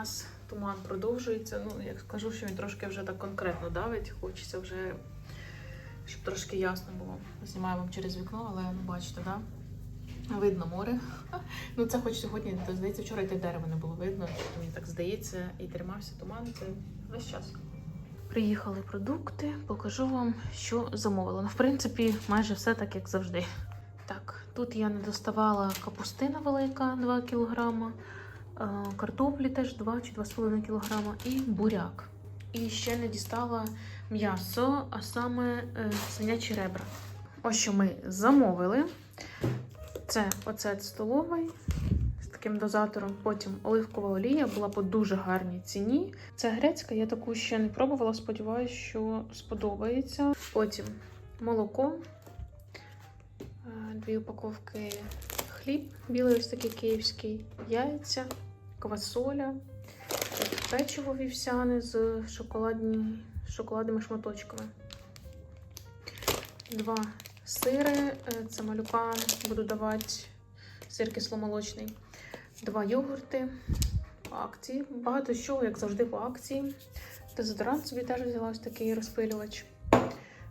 нас туман продовжується. Ну, як скажу, що він трошки вже так конкретно давить. Хочеться вже, щоб трошки ясно було. Знімаю вам через вікно, але ну, бачите, да? Видно море. Ну, це хоч сьогодні, то, здається, вчора те дерево не було видно. Мені так здається, і тримався туман. Це весь час. Приїхали продукти, покажу вам, що замовила. Ну, в принципі, майже все так, як завжди. Так, тут я не доставала капустина велика 2 кг, картоплі теж 2 чи 2,5 кг і буряк. І ще не дістала м'ясо, а саме е, свинячі ребра. Ось що ми замовили. Це оцет столовий з таким дозатором. Потім оливкова олія була по дуже гарній ціні. Це грецька, я таку ще не пробувала. Сподіваюся, що сподобається. Потім молоко, е, дві упаковки хліб, білий ось такий київський, яйця, квасоля, печиво вівсяне з шоколадні, шоколадними шматочками. Два сири, е, це малюка, буду давати сир кисломолочний. Два йогурти по акції. Багато що, як завжди, по акції. Дезодорант собі теж взяла ось такий розпилювач.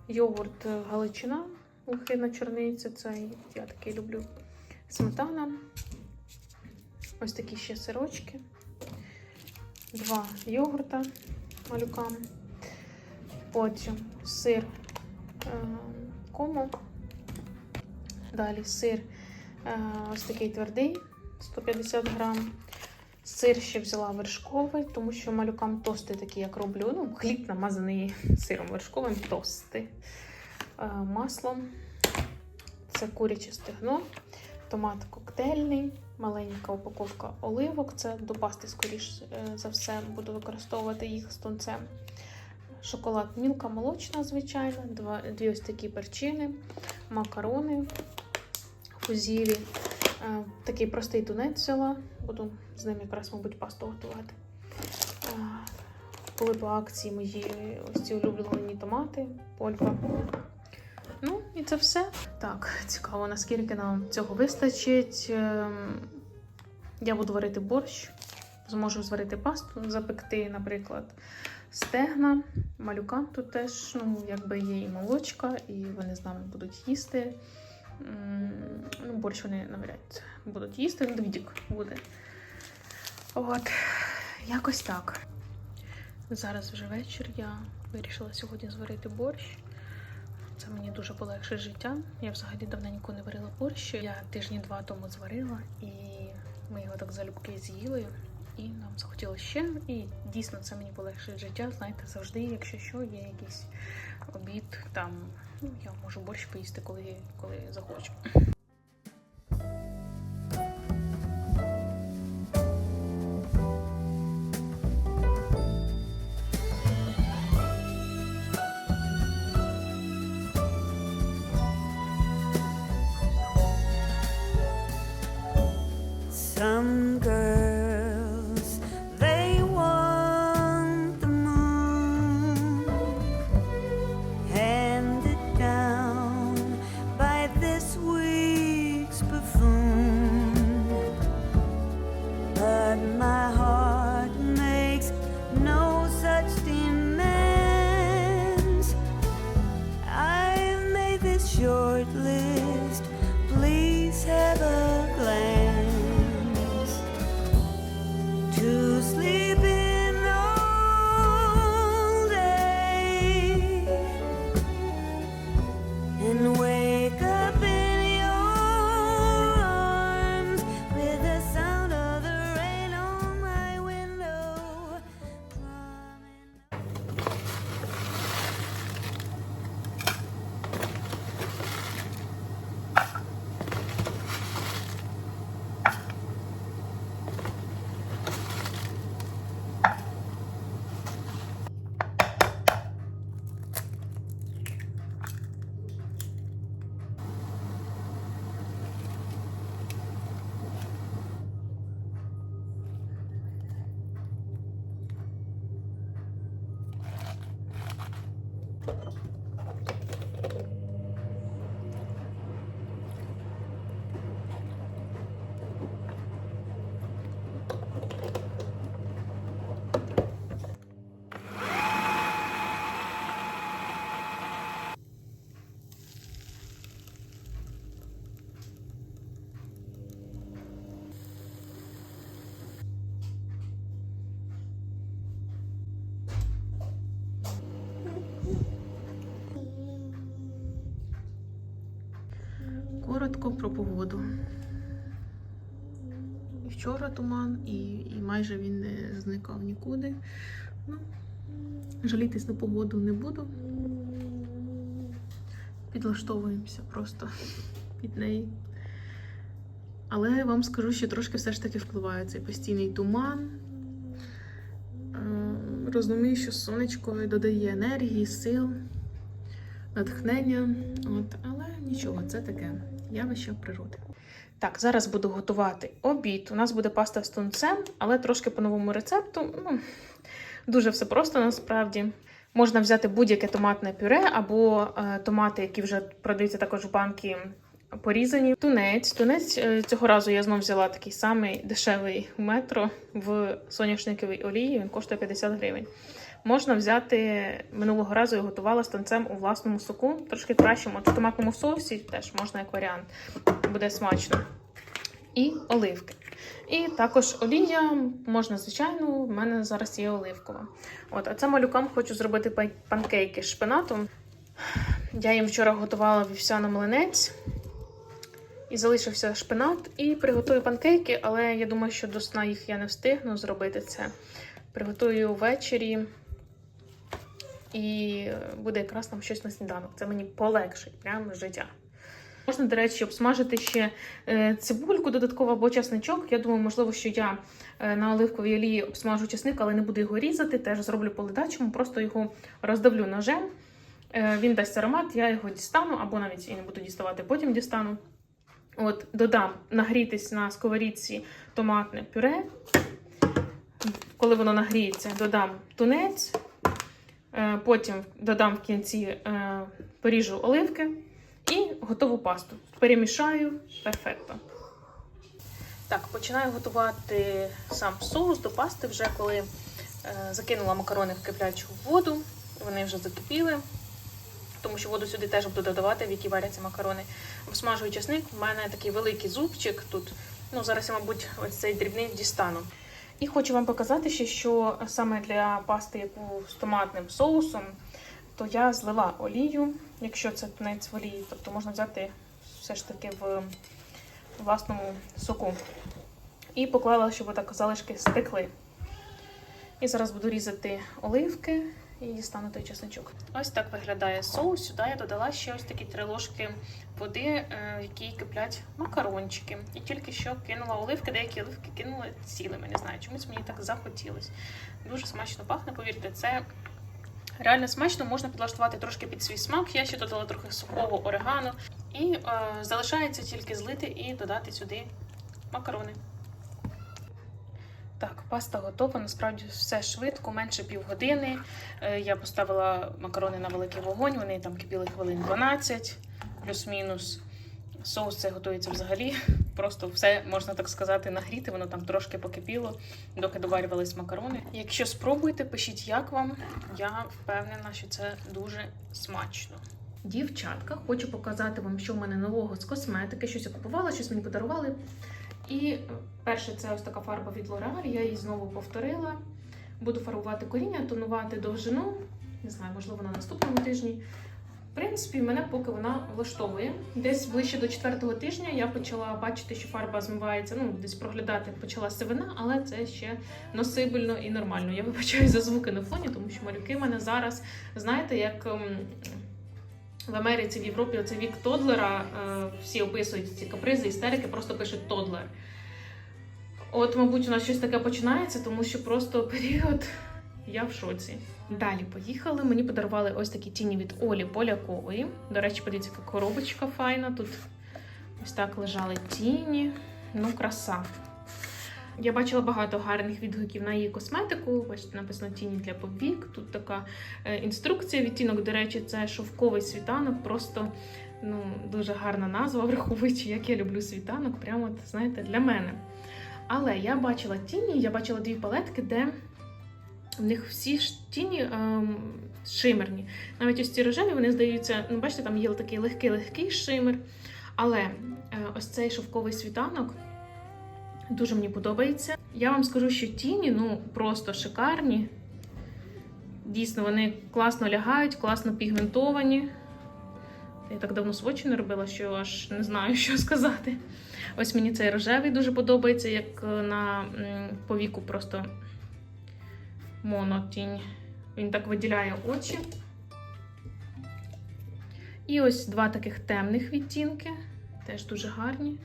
Йогурт е, Галичина, вихідна чорниця, це я такий люблю. Сметана. Ось такі ще сирочки. Два йогурта малюкам. Потім сир е, кому. Далі сир е, ось такий твердий, 150 грам. Сир ще взяла вершковий, тому що малюкам тости такі, як роблю. Ну, хліб намазаний сиром вершковим, тости. Е, масло. Це куряче стегно, томат коктейльний, маленька упаковка оливок. Це до пасти, скоріш е, за все, буду використовувати їх з тунцем. Шоколад мілка молочна, звичайно, два, дві ось такі перчини, макарони, фузілі. Е, такий простий тунець взяла. Буду з ним якраз, мабуть, пасту готувати. Е, були по акції мої ось ці улюблені томати, полька. І це все. Так, цікаво, наскільки нам цього вистачить. Ем, Я буду варити борщ, зможу зварити пасту, запекти, наприклад, стегна. Малюкам тут теж, ну, якби є і молочка, і вони з нами будуть їсти. Ну, борщ вони навряд будуть їсти, ну, Давідік буде. От, якось так. Зараз вже вечір. Я вирішила сьогодні зварити борщ. Це мені дуже полегшить життя. Я взагалі давненько не варила борщ. Я тижні два тому зварила, і ми його так залюбки з'їли. І нам захотілося ще. І дійсно це мені полегшить життя. Знаєте, завжди, якщо що, є якийсь обід, там ну, я можу борщ поїсти, коли, коли захочу. Коротко про погоду. І Вчора туман, і, і майже він не зникав нікуди. Ну, жалітись на погоду не буду. Підлаштовуємося просто під неї. Але вам скажу, що трошки все ж таки впливає цей постійний туман. Е, Розумію, що сонечко додає енергії, сил, натхнення. От, але нічого, це таке явище природи. Так, зараз буду готувати обід. У нас буде паста з тунцем, але трошки по новому рецепту. Ну, дуже все просто насправді. Можна взяти будь-яке томатне пюре або е, томати, які вже продаються також в банки порізані. Тунець. Тунець е, цього разу я знов взяла такий самий дешевий метро в соняшниковій олії. Він коштує 50 гривень. Можна взяти минулого разу я готувала з тунцем у власному соку, трошки кращому. От томатному соусі теж можна як варіант. Буде смачно. І оливки. І також олія можна, звичайно, в мене зараз є оливкова. От, а це малюкам хочу зробити панкейки з шпинатом. Я їм вчора готувала вівсяний млинець і залишився шпинат. І приготую панкейки, але я думаю, що до сна їх я не встигну зробити це. Приготую ввечері. І буде якраз там щось на сніданок. Це мені полегшить прямо життя. Можна, до речі, обсмажити ще е, цибульку додатково або часничок. Я думаю, можливо, що я е, на оливковій олії обсмажу часник, але не буду його різати. Теж зроблю по просто його роздавлю ножем. Е, Він дасть аромат, я його дістану, або навіть і не буду діставати, потім дістану. От, додам нагрітись на сковорідці томатне пюре. Коли воно нагріється, додам тунець. Е, Потім додам в кінці е, поріжу оливки і готову пасту. Перемішаю перфекто. Так, починаю готувати сам соус до пасти, вже коли е, закинула макарони в киплячу воду. Вони вже закипіли, тому що воду сюди теж буду додавати, в якій варяться макарони. Обсмажую часник. У мене такий великий зубчик тут. Ну, зараз я, мабуть, ось цей дрібний дістану. І хочу вам показати ще, що саме для пасти, яку з томатним соусом, то я злила олію, якщо це тунець в олії, тобто можна взяти все ж таки в власному соку. І поклала, щоб так залишки стекли. І зараз буду різати оливки і дістану той чесночок. Ось так виглядає соус. Сюди я додала ще ось такі три ложки води, е, в якій киплять макарончики. І тільки що кинула оливки, деякі оливки кинула цілими. Не знаю, чомусь мені так захотілось. Дуже смачно пахне, повірте, це реально смачно, можна підлаштувати трошки під свій смак. Я ще додала трохи сухого орегано. І е, залишається тільки злити і додати сюди макарони. Так, паста готова. Насправді все швидко, менше півгодини. Е, Я поставила макарони на великий вогонь, вони там кипіли хвилин 12, плюс-мінус. Соус це готується взагалі. Просто все, можна так сказати, нагріти, воно там трошки покипіло, доки доварювались макарони. Якщо спробуєте, пишіть, як вам. Я впевнена, що це дуже смачно. Дівчатка, хочу показати вам, що в мене нового з косметики. Щось я купувала, щось мені подарували. І перше, це ось така фарба від L'Oreal, я її знову повторила. Буду фарбувати коріння, тонувати довжину. Не знаю, можливо, на наступному тижні. В принципі, мене поки вона влаштовує. Десь ближче до четвертого тижня я почала бачити, що фарба змивається, ну, десь проглядати почала сивина, але це ще носибельно і нормально. Я вибачаю за звуки на фоні, тому що малюки в мене зараз, знаєте, як. В Америці, в Європі оце вік Тодлера, е, всі описують ці капризи, істерики, просто пишуть Тодлер. От, мабуть, у нас щось таке починається, тому що просто період я в шоці. Далі поїхали. Мені подарували ось такі тіні від Олі Полякової. До речі, подивіться, яка коробочка файна. Тут ось так лежали тіні. Ну, краса. Я бачила багато гарних відгуків на її косметику. Бачите, написано тіні для повік. Тут така е, інструкція. Відтінок, до речі, це шовковий світанок. Просто ну, дуже гарна назва, враховуючи, як я люблю світанок. Прямо, знаєте, для мене. Але я бачила тіні, я бачила дві палетки, де в них всі тіні ем, шимерні. Навіть ось ці рожеві, вони здаються, ну, бачите, там є такий легкий-легкий шимер. Але е, ось цей шовковий світанок дуже мені подобається. Я вам скажу, що тіні ну просто шикарні. Дійсно, вони класно лягають, класно пігментовані. Я так давно свочі не робила, що аж не знаю, що сказати. Ось мені цей рожевий дуже подобається, як е, на повіку просто монотінь. Він так виділяє очі. І ось два таких темних відтінки. Теж дуже гарні.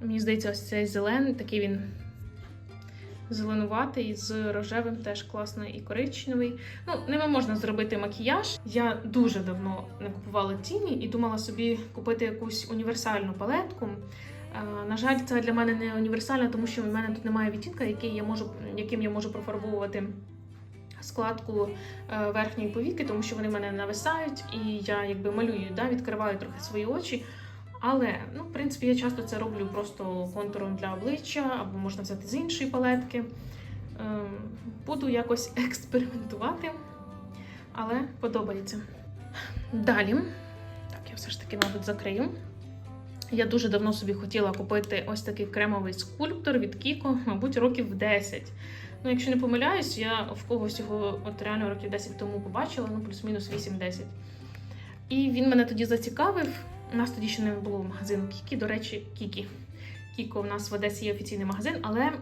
Мені здається, ось цей зелений, такий він зеленуватий з рожевим, теж класний і коричневий. Ну, ними можна зробити макіяж. Я дуже давно не купувала тіні і думала собі купити якусь універсальну палетку. Е, На жаль, це для мене не універсальна, тому що в мене тут немає відтінка, який я можу, яким я можу профарбовувати складку е, верхньої повіки, тому що вони в мене нависають, і я якби малюю, да, відкриваю трохи свої очі. Але, ну, в принципі, я часто це роблю просто контуром для обличчя, або можна взяти з іншої палетки. Ем, Буду якось експериментувати, але подобається. Далі, так, я все ж таки, мабуть, закрию. Я дуже давно собі хотіла купити ось такий кремовий скульптор від Kiko, мабуть, років 10. Ну, якщо не помиляюсь, я в когось його от реально років 10 тому побачила, ну плюс-мінус 8-10. І він мене тоді зацікавив. У нас тоді ще не було магазину Кікі. До речі, Кікі. Кіко в нас в Одесі є офіційний магазин, але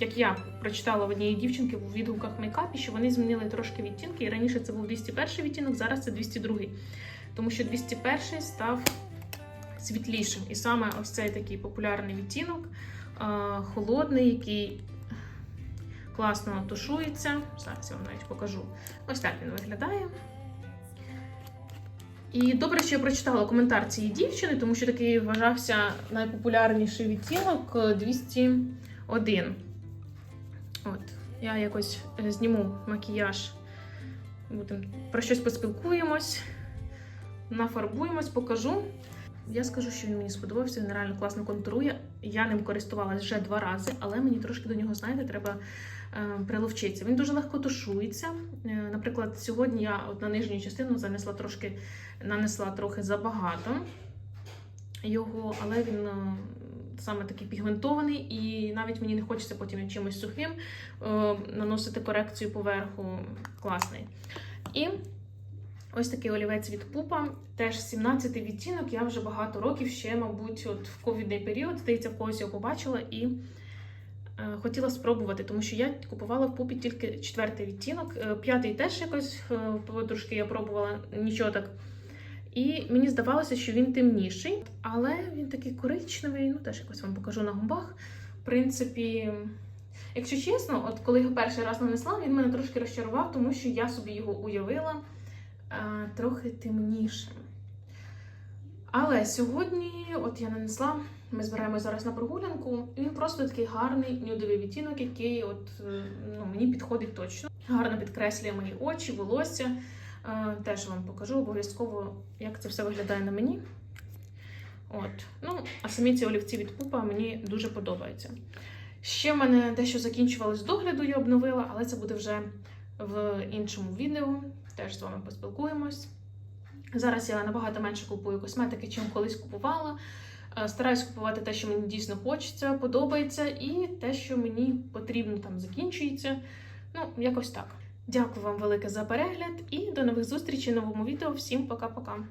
як я прочитала в однієї дівчинки в відгуках мейкапі, що вони змінили трошки відтінки. І раніше це був 201 відтінок, зараз це 202. Тому що 201 став світлішим. І саме ось цей такий популярний відтінок, е, холодний, який класно тушується. Зараз я вам навіть покажу. Ось так він виглядає. І добре, що я прочитала коментар цієї дівчини, тому що такий вважався найпопулярніший відтінок е, 201. От, я якось е, зніму макіяж, будемо про щось поспілкуємось, нафарбуємось, покажу. Я скажу, що він мені сподобався, він реально класно контурує. Я ним користувалась вже два рази, але мені трошки до нього, знаєте, треба е, приловчитися. Він дуже легко тушується. Е, наприклад, сьогодні я от на нижню частину занесла трошки, нанесла трохи забагато його, але він е, саме такий пігментований, і навіть мені не хочеться потім чимось сухим наносити корекцію поверху. Класний. І Ось такий олівець від пупа, теж 17 відтінок. Я вже багато років ще, мабуть, от в ковідний період, здається, в когось його побачила і хотіла спробувати, тому що я купувала в пупі тільки четвертий відтінок. Е, п'ятий теж якось е, трошки я пробувала, нічого так. І мені здавалося, що він темніший, але він такий коричневий, ну теж якось вам покажу на губах. В принципі, якщо чесно, от коли його перший раз нанесла, він мене трошки розчарував, тому що я собі його уявила е, трохи темнішим. Але сьогодні, от я нанесла, ми збираємося зараз на прогулянку, він просто такий гарний нюдовий відтінок, який от, е, ну, мені підходить точно. Гарно підкреслює мої очі, волосся. Е, Теж вам покажу обов'язково, як це все виглядає на мені. От. Ну, а самі ці олівці від пупа мені дуже подобаються. Ще в мене дещо закінчувалось догляду, я обновила, але це буде вже в іншому відео. Теж з вами поспілкуємось. Зараз я набагато менше купую косметики, чим колись купувала. Е, Стараюсь купувати те, що мені дійсно хочеться, подобається, і те, що мені потрібно там закінчується. Ну, якось так. Дякую вам велике за перегляд і до нових зустрічей в новому відео. Всім пока-пока.